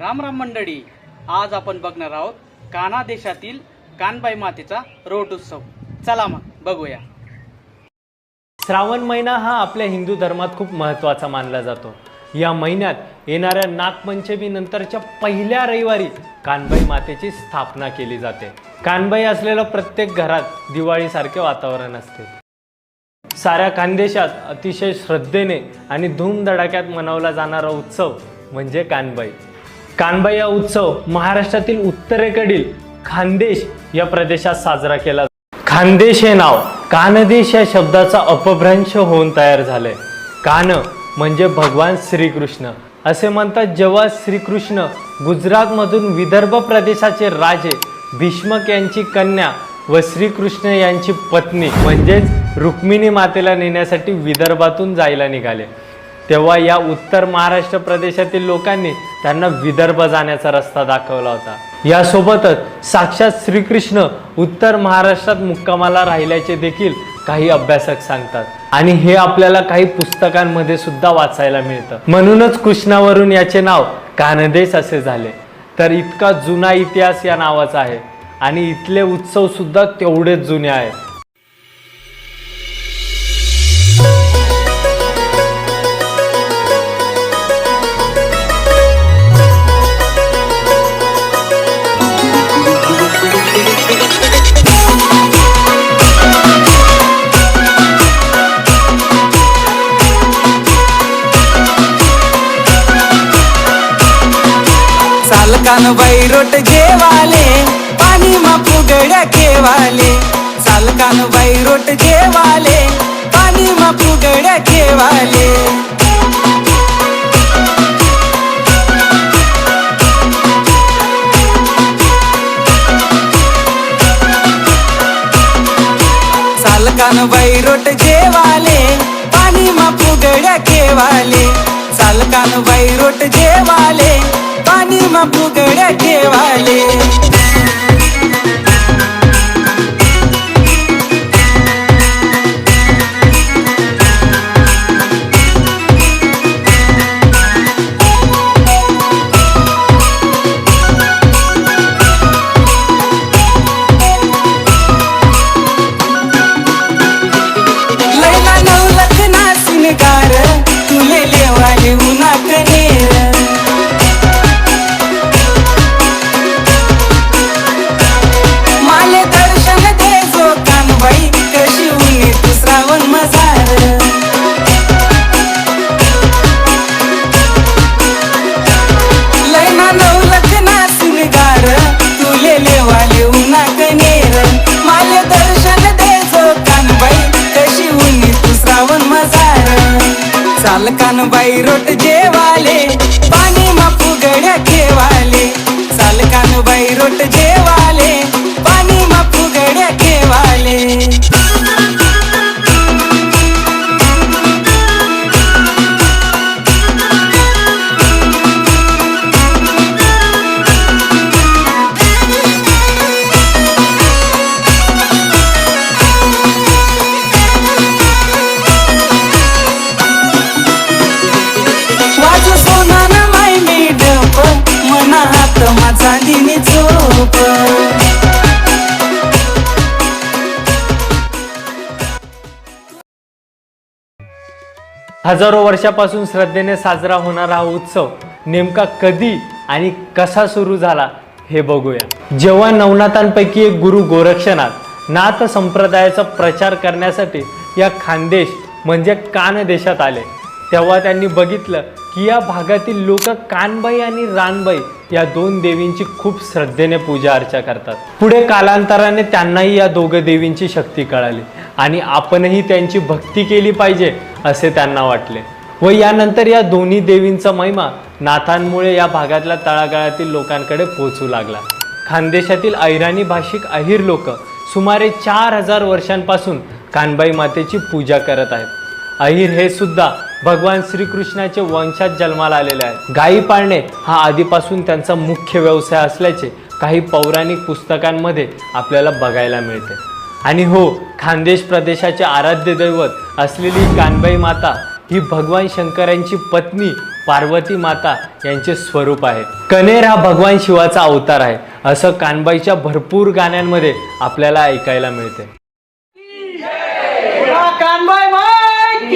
राम राम मंडळी आज आपण बघणार आहोत काना देशातील कानबाई मातेचा रोट उत्सव. चला मग बघूया. श्रावण महिना हा आपल्या हिंदू धर्मात खूप महत्त्वाचा मानला जातो. या महिन्यात येणाऱ्या नागपंचमी नंतरच्या पहिल्या रविवारी कानबाई मातेची स्थापना केली जाते. कानबाई असलेलं प्रत्येक घरात दिवाळीसारखे वातावरण असते. साऱ्या खानदेशात अतिशय श्रद्धेने आणि धूमधडाक्यात मनवला जाणारा उत्सव म्हणजे कानबाई कानबाई उत्सव महाराष्ट्रातील उत्तरेकडील खानदेश या प्रदेशात साजरा केला जातो. खानदेश हे नाव कानदेश या शब्दाचा अपभ्रंश होऊन तयार झालंय. कान म्हणजे भगवान श्रीकृष्ण. असे म्हणतात जेव्हा श्रीकृष्ण गुजरातमधून विदर्भ प्रदेशाचे राजे भीष्मक यांची कन्या व श्रीकृष्ण यांची पत्नी म्हणजेच रुक्मिणी मातेला नेण्यासाठी विदर्भातून जायला निघाले. तेव्हा या उत्तर महाराष्ट्र प्रदेशातील लोकांनी त्यांना विदर्भ जाण्याचा रस्ता दाखवला होता. यासोबतच साक्षात श्रीकृष्ण उत्तर महाराष्ट्रात मुक्कामाला राहिल्याचे देखील काही अभ्यासक सांगतात. आणि हे आपल्याला काही पुस्तकांमध्ये सुद्धा वाचायला मिळतं. म्हणूनच कृष्णावरून याचे नाव कानदेश असे झाले. तर इतका जुना इतिहास या नावाचा आहे. आणि इथले उत्सव सुद्धा तेवढेच जुने आहेत चालकान बैरोट जेवाले पाणी मा फुगड्या केवाले चालकान बैरोट जेवाले पाणी मा फुगड्या केवाले चालकान बैरोट जेवाले पाणी मा फुगड्या केवाले चालकान बैरोट जेवाले आणि मग फुगड्या ठेवाले. चालकान बाई रोट जेवाले पाणी मापू गड्या केवाले चालकान बाई रोट जे हजारो वर्षापासून श्रद्धेने साजरा होणारा हा उत्सव नेमका कधी आणि कसा सुरू झाला हे बघूया. जेव्हा नवनाथांपैकी एक गुरु गोरक्षनाथ नाथ संप्रदायाचा प्रचार करण्यासाठी या खानदेश म्हणजे कान देशात आले तेव्हा त्यांनी बघितलं की या भागातील लोक कानबाई आणि रानबाई या दोन देवींची खूप श्रद्धेने पूजा अर्चा करतात. पुढे कालांतराने त्यांनाही या दोघं देवींची शक्ती कळाली आणि आपणही त्यांची भक्ती केली पाहिजे असे त्यांना वाटले. व यानंतर या दोन्ही देवींचा महिमा नाथांमुळे या भागातल्या तळागाळातील लोकांकडे पोहोचू लागला. खानदेशातील ऐराणी भाषिक अहिर लोक सुमारे चार हजार वर्षांपासून कानबाई मातेची पूजा करत आहेत. अहिर हे सुद्धा भगवान श्रीकृष्णाचे वंशात जन्माला आलेले आहेत. गायी पाळणे हा आधीपासून त्यांचा मुख्य व्यवसाय असल्याचे काही पौराणिक पुस्तकांमध्ये आपल्याला बघायला मिळते. आणि हो खानदेश प्रदेशाचे आराध्य दैवत असलेली कानबाई माता ही भगवान शंकरांची पत्नी पार्वती माता यांचे स्वरूप आहे. कनेर हा भगवान शिवाचा अवतार आहे असं कानबाईच्या भरपूर गाण्यांमध्ये आपल्याला ऐकायला मिळते. कानबाई